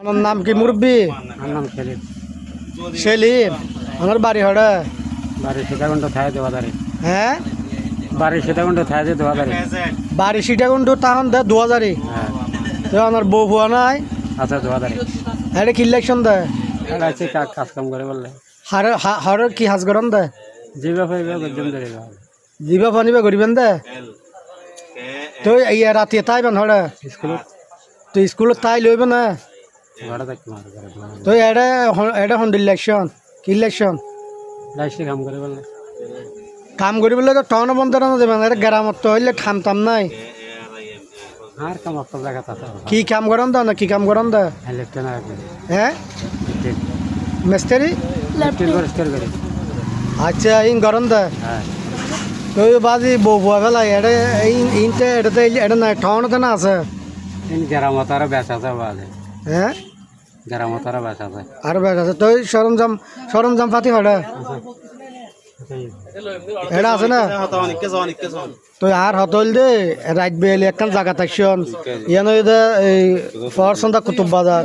আমার নাম কি মুরব্বী? আমার নাম সেলিম। সেলিম? আমার বাড়ি হড়ে। বাড়ি সীতাকুণ্ড থায় দেওয়াদারে হ্যাঁ? বাড়ি সীতাকুণ্ড থায় যে দেওয়াদারে বাড়ি। সিটাগুন্ড তখন দে দু হাজারই হ্যাঁ। তো আমার বউ ফুয়া নাই। আচ্ছা দেওয়াদারে এটা কি ইলেকশন দেয় এটা আছে কাজ কাম করে বললে। হার হারের কি হাজ গরম দেয় জিবা ফাইবা ধরে যাওয়া জিবা ফানিবা করিবেন দে? তো ইয়া রাতে তাই বেন হড়ে। স্কুলত? তো স্কুলত তাই লইবে না? তো এটা এটা ইলেকশন কি ইলেকশন? কাম করে কাম কৰিবলৈ তো টাউন বন্ধ না যাবে এটা গ্রামত তো হইলে খাম তাম নাই। আর কাম অত জায়গা কি কাম করেন দা না কি কাম করেন দা লেফটেন্ট হ্যাঁ? মিস্ত্রি? আচ্ছা ইন করেন দা হ্যাঁ। তো বাজি বউ বুয়া ফেলা এটা ইনতে এটাতে এটা নাই টাউনতে না আছে? ইন গ্রামত আরও বেচ বাজে। হ্যাঁ? গ্রামত আরও বেচ আছে আর বেশ আছে তো সরঞ্জাম সরঞ্জাম পাতি হড়ে এটা আছে না? তো আর হতল দে রাত বেলে একখান জায়গা থাকছন ইয়ান এই ফরসন্দা কুতুব বাজার।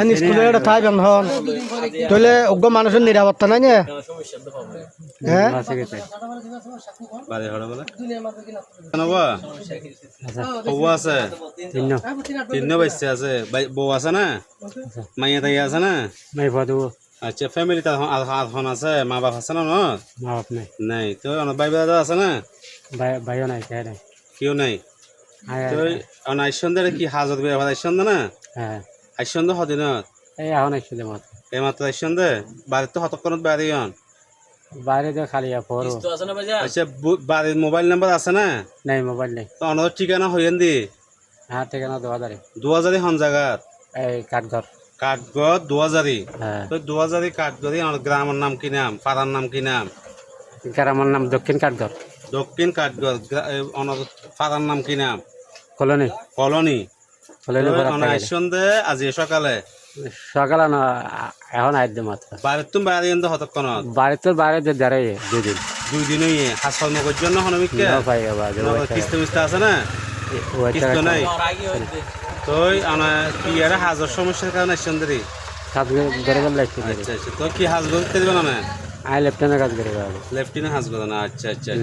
এন স্কুলের এটা বেন হন। তইলে অজ্ঞ মানুষের নিরাপত্তা নাই না? হ্যাঁ আছে? তিন বাচ্চা আছে। বউ আছে না? মাইয়া তাই আছে না? মাই ভাদু আচ্ছা ফ্যামিলি তার আধন আছে? মা বাপ আছে না ন মা বাপ নাই। নাই। তো অনেক ভাই দাদা আছে না? ভাই ভাইও নাই কে নাই। কেউ নাই? তো অন আইসন্দের কি হাজত বিয়া ভাত আইসন্দ না? হ্যাঁ। আইসন্দ হদিনত? এই এখন আসছিল মাত্র। এই মাত্র আইসন্দে? বাড়ির তো হতক্ষণত বাড়ি হন বাইরে দিয়ে খালি পড়ো। আচ্ছা বাড়ির মোবাইল নাম্বার আছে না? নাই মোবাইল নেই। তো অনর ঠিকানা হইয়েন দি? হ্যাঁ ঠিকানা দেওয়া দাঁড়ি দু হাজারি হন জায়গাত এই কাঠঘর। কাঠগড় দু হাজারি হ্যাঁ। তো দু হাজারি কাঠগড়ি আমার গ্রামের নাম কি নাম? পাড়ার নাম কি নাম? গ্রামের নাম দক্ষিণ কাঠঘর দক্ষিণ কাঠগড় পাড়ার নাম কি নাম? কলোনি। কলোনি। আইসন্দে আজি সকালে। সকালে না এখন আইতে মাত্র। বাড়ির তুমি বাড়ি এনে হতক্ষণত বাড়িতে বাইরে যে দাঁড়াই দুই দিন। হইয়ে হাসপাতাল মগজ জন্য হনমিককে পাই আবার কিস্তি মিস্তি আছে না? নাই। হাজার সমস্যার কারণে কাজ গেলে আচ্ছা আচ্ছা। তো কি দিবে না আই কাজ করে গেল। লেফটিনে হাজগো না আচ্ছা আচ্ছা আচ্ছা।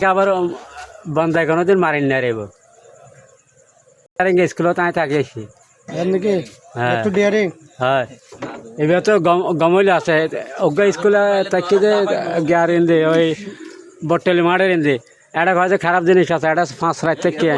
পরিষ্কার আবার বন্ধাই কোনো দিন মারিন না রে স্কুলত আমি থাকি আসি। নাকি? হ্যাঁ। একটু ডিয়ারিং হয়। এবার তো গম গমইলে আছে। অজ্ঞা স্কুলে থাকি যে গিয়ার ইন্দি ওই বটলি মাঠের ইন্দি এটা যে খারাপ জিনিস আছে এটা ফাঁস রাখতে থেকে